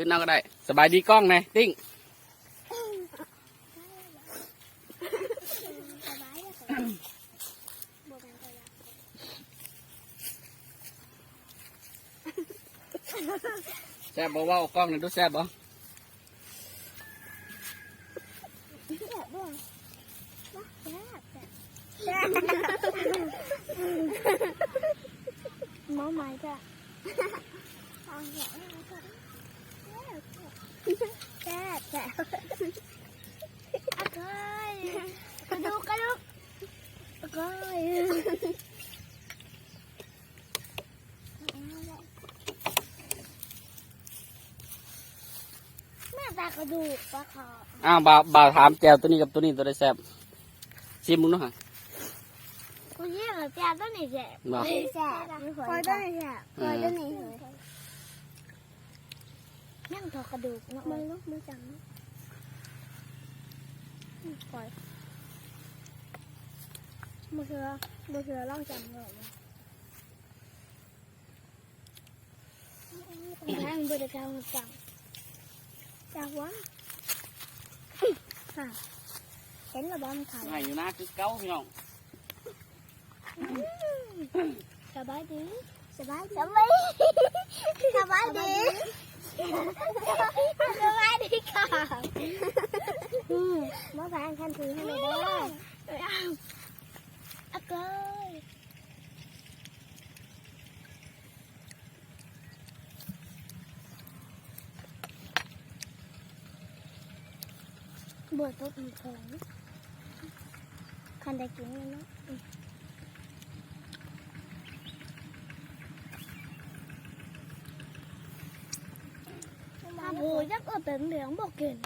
ยืนเอาก็ได้ สบายดีกล้องไงติ้งแซ่บบอกว่าเอากล้องนี่ดูแซ่บบ่แซ่บด้วยแซ่บแซ่บหมอหมายจ้ะ แซ่บแซ่บแซ่บอะเกยกระดูกกระดูกอะเกยแม่ตากระดูกปลาขาวอ้าวบ่าวบ่าวถามแจวตัวนี้กับตัวนี้ตัวได้แซ่บชิมมึงเนาะฮะกูเยี่ยมแซ่บตัวนี้แซ่บบ่แซ่บคอยตัวนี้แซ่บคอยตัวนี้ ยังถอดกระดูกเนาะมือลูกมือจังคอยมือเสือมือเสือล่องจังเลยแม่งบริการมือจังจังวะเห็นระบำขายง่ายอยู่นะคือเก้าพี่น้องสบายดีสบายดีสบายสบายดี สบายดีค่ะอืมมาแฟนคันถือให้เลยเด้อะเกยบวชปุ๊บมีของคันได้กินแล้วเนาะ มาผูยักเออเป็นเหลืองบอกกิน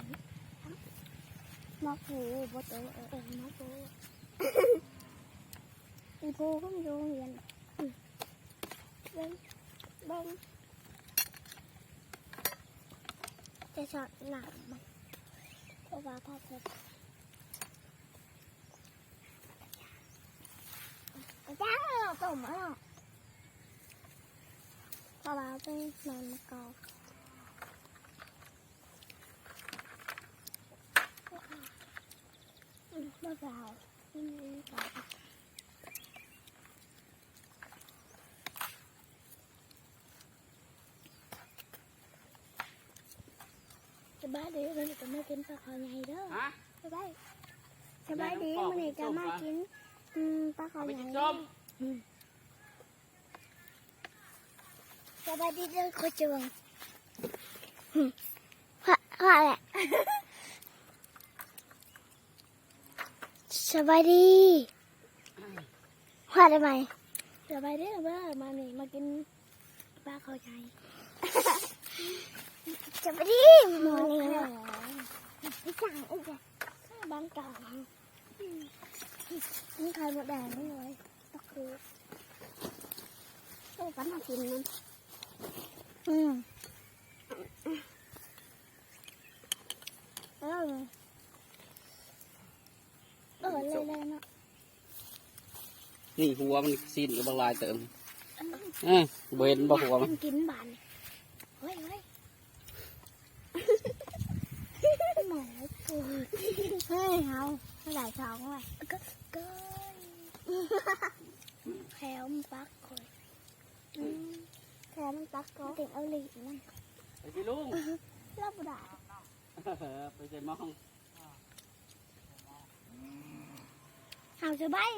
มาผูบ่เตอเออเออมาผูอีผูก็ มีโรงเรียนเบิ้งเบิ้งจะสอดหนักมันเพราะว่าพ่อเพชรจ้ สบายดีมันจะมากินปลาขาวใหญ่เด้อฮะสบายสบายดีมันจะมากินอืมปลาขาวไปใหญ่กินส้มสบายดีเด้อคุณจวงว่าว่าแหละสบายดีว่าได้ไหมสบายดีเบ้อมานี่มากินปลาขาวใหญ่สบายดีหมูนี่นะพี่สั่งอีกอะบางกล่องนี่ใครหมดแดงนี่เลยตะครูต้องกันมากินมันอืมเออเออเลยเลยเนาะ นี่หัวมันซีนกับบางลายเติมเออเบนบ่หัวมันกินบานเฮ้ยเฮ้ยหมอปูเฮ้ยเอาไม่หลายสองว่ะก็ก็แถวมันปักคอยแถวมันปักก็ติดเอาลีมันไปสิลุงรอบด่าไปใส่หมองเอาสบาย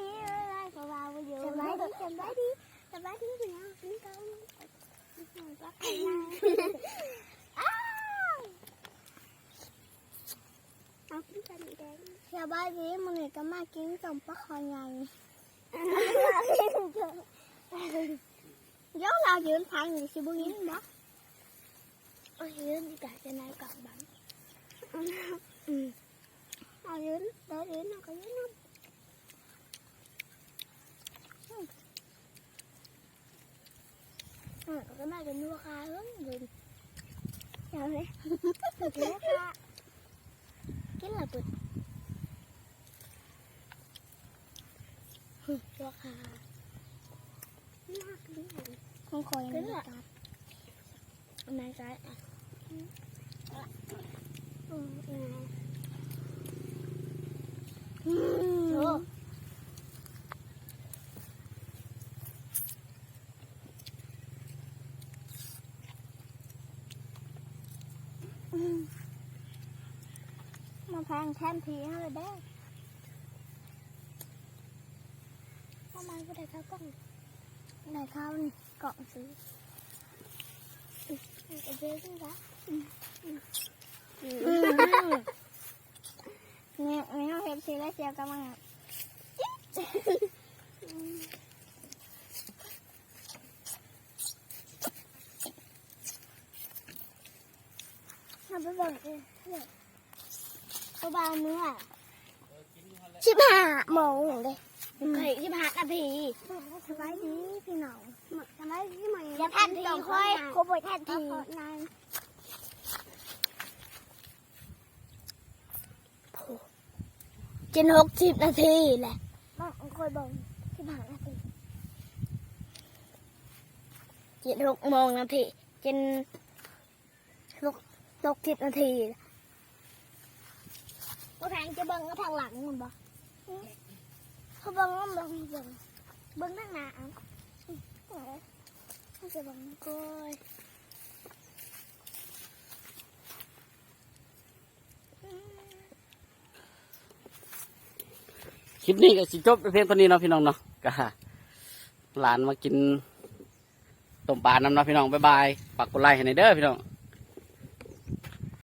ดีเลยสบายดีสบายดีสบายดีสบายดีพี่น้องกินกันปักอ้าวเอากินกันแดงสบายดีมึงเนี่ยก็มากินกับปลาคอใหญ่เดี๋ยวเรายืนทางอยู่สิบุญนะเออยืนดีกว่าจะนากับบังอืมเอายืนเดี๋ยวยืนายืนน้ำ Ừ, cái này cái nua มาแพงแทนทีให้เลยได้ทำไมาก็ได้ข้าวกล้องได้ข้าวนี่กล่องซื้ออืมเอาไปซื้อซะเนี่ยเนี่ยเราเห็นสีแล้วเชียกันมั้งอะเราไปบิ่งเอง เขาบางเนื้อสิบห้าโมงเลยเคยสิบห้านาทีสบายดีพี่น้องสบายดีไหมอย่าทันทีค่อยเขาบอกทันทีนานจนหกสิบนาทีแหละบ้างคอยบอกสิบห้านาทีเจ็ดหกโมงนาทีจนหกหกสิบนาที แหละก็ทางจะเบิ่งก็ทางหลังมันบ่เขาเบิ่งก็เบิ่งเบิ่งเบิ่งทางหน้าเอาเขาจะเบิ่งก้อยคลิปนี้ก็สิจบเพียงเท่านี้เนาะพี่น้องเนาะก็หลานมากินต้มปลาน้ำเนาะพี่น้องบ๊ายบายฝากกดไลค์ให้ในเด้อพี่น้อง